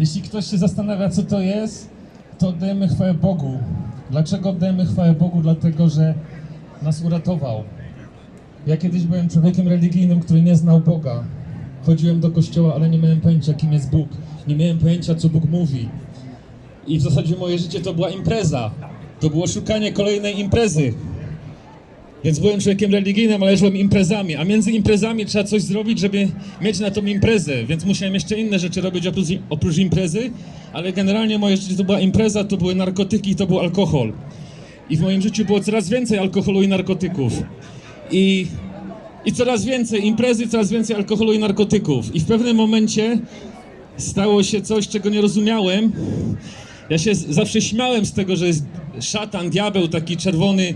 Jeśli ktoś się zastanawia, co to jest, to oddajemy chwałę Bogu. Dlaczego oddajemy chwałę Bogu? Dlatego, że nas uratował. Ja kiedyś byłem człowiekiem religijnym, który nie znał Boga. Chodziłem do kościoła, ale nie miałem pojęcia, kim jest Bóg. Nie miałem pojęcia, co Bóg mówi. I w zasadzie moje życie to była impreza. To było szukanie kolejnej imprezy. Więc byłem człowiekiem religijnym, ale żyłem imprezami, a między imprezami trzeba coś zrobić, żeby mieć na tą imprezę, więc musiałem jeszcze inne rzeczy robić oprócz, oprócz imprezy, ale generalnie moje życie to była impreza, to były narkotyki to był alkohol. I w moim życiu było coraz więcej alkoholu i narkotyków. I, I coraz więcej imprezy, coraz więcej alkoholu i narkotyków. I w pewnym momencie stało się coś, czego nie rozumiałem. Ja się zawsze śmiałem z tego, że jest szatan, diabeł, taki czerwony.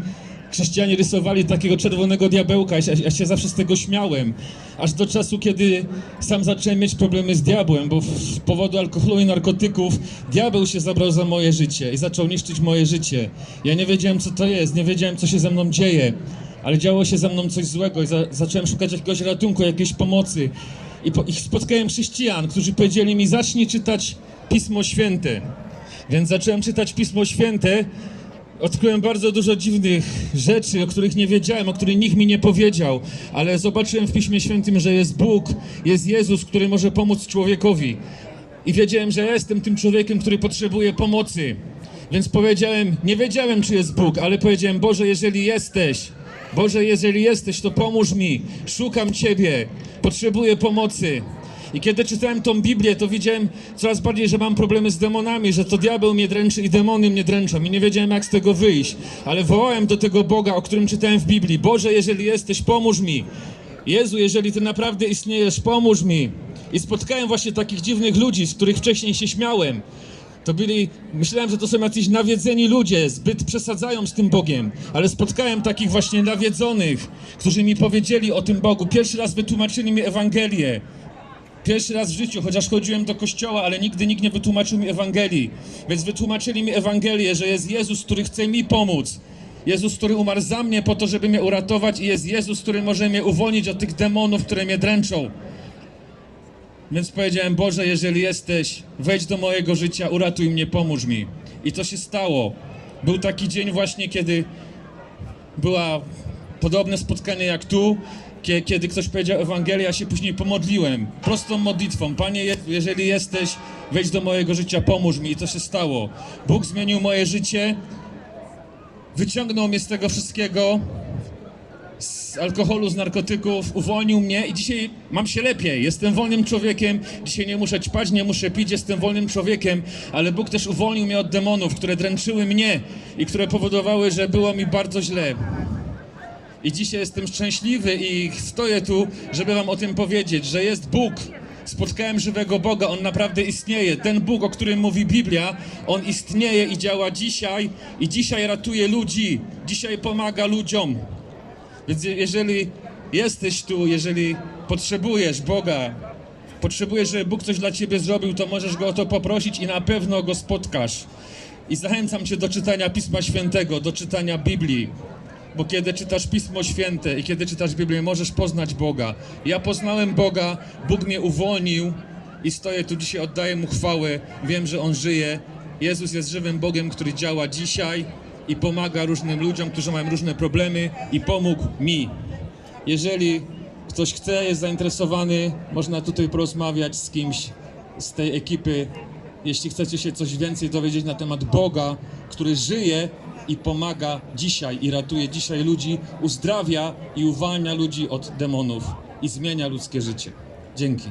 Chrześcijanie rysowali takiego czerwonego diabełka. Ja ja się zawsze z tego śmiałem. Aż do czasu, kiedy sam zacząłem mieć problemy z diabłem, bo z powodu alkoholu i narkotyków diabeł się zabrał za moje życie i zaczął niszczyć moje życie. Ja nie wiedziałem, co to jest, nie wiedziałem, co się ze mną dzieje, ale działo się ze mną coś złego i za, zacząłem szukać jakiegoś ratunku, jakiejś pomocy. I, po, I spotkałem chrześcijan, którzy powiedzieli mi, zacznij czytać Pismo Święte. Więc zacząłem czytać Pismo Święte. Odkryłem bardzo dużo dziwnych rzeczy, o których nie wiedziałem, o których nikt mi nie powiedział, ale zobaczyłem w Piśmie Świętym, że jest Bóg, jest Jezus, który może pomóc człowiekowi. I wiedziałem, że ja jestem tym człowiekiem, który potrzebuje pomocy. Więc powiedziałem, nie wiedziałem, czy jest Bóg, ale powiedziałem, Boże, jeżeli jesteś, Boże, jeżeli jesteś, to pomóż mi. Szukam Ciebie, potrzebuję pomocy. I kiedy czytałem tą Biblię, to widziałem coraz bardziej, że mam problemy z demonami, że to diabeł mnie dręczy i demony mnie dręczą i nie wiedziałem, jak z tego wyjść. Ale wołałem do tego Boga, o którym czytałem w Biblii. Boże, jeżeli jesteś, pomóż mi. Jezu, jeżeli Ty naprawdę istniejesz, pomóż mi. I spotkałem właśnie takich dziwnych ludzi, z których wcześniej się śmiałem. To byli, myślałem, że to są jacyś nawiedzeni ludzie, zbyt przesadzają z tym Bogiem, ale spotkałem takich właśnie nawiedzonych, którzy mi powiedzieli o tym Bogu. Pierwszy raz wytłumaczyli mi Ewangelię. Pierwszy raz w życiu, chociaż chodziłem do kościoła, ale nigdy nikt nie wytłumaczył mi Ewangelii. Więc wytłumaczyli mi Ewangelię, że jest Jezus, który chce mi pomóc. Jezus, który umarł za mnie po to, żeby mnie uratować i jest Jezus, który może mnie uwolnić od tych demonów, które mnie dręczą. Więc powiedziałem, Boże, jeżeli jesteś, wejdź do mojego życia, uratuj mnie, pomóż mi. I to się stało. Był taki dzień właśnie, kiedy była podobne spotkanie jak tu, kiedy ktoś powiedział Ewangelię, ja się później pomodliłem. Prostą modlitwą. Panie, Je- jeżeli jesteś, wejdź do mojego życia, pomóż mi. I to się stało. Bóg zmienił moje życie, wyciągnął mnie z tego wszystkiego, z alkoholu, z narkotyków, uwolnił mnie i dzisiaj mam się lepiej. Jestem wolnym człowiekiem, dzisiaj nie muszę ćpać, nie muszę pić, jestem wolnym człowiekiem, ale Bóg też uwolnił mnie od demonów, które dręczyły mnie i które powodowały, że było mi bardzo źle. I dzisiaj jestem szczęśliwy i stoję tu, żeby wam o tym powiedzieć, że jest Bóg. Spotkałem żywego Boga, On naprawdę istnieje. Ten Bóg, o którym mówi Biblia, On istnieje i działa dzisiaj i dzisiaj ratuje ludzi, dzisiaj pomaga ludziom. Więc je- jeżeli jesteś tu, jeżeli potrzebujesz Boga, potrzebujesz, żeby Bóg coś dla ciebie zrobił, to możesz Go o to poprosić i na pewno Go spotkasz. I zachęcam cię do czytania Pisma Świętego, do czytania Biblii. Bo kiedy czytasz Pismo Święte i kiedy czytasz Biblię, możesz poznać Boga. Ja poznałem Boga, Bóg mnie uwolnił i stoję tu dzisiaj, oddaję Mu chwałę. Wiem, że On żyje. Jezus jest żywym Bogiem, który działa dzisiaj i pomaga różnym ludziom, którzy mają różne problemy i pomógł mi. Jeżeli ktoś chce, jest zainteresowany, można tutaj porozmawiać z kimś z tej ekipy. Jeśli chcecie się coś więcej dowiedzieć na temat Boga, który żyje i pomaga dzisiaj i ratuje dzisiaj ludzi, uzdrawia i uwalnia ludzi od demonów i zmienia ludzkie życie. Dzięki.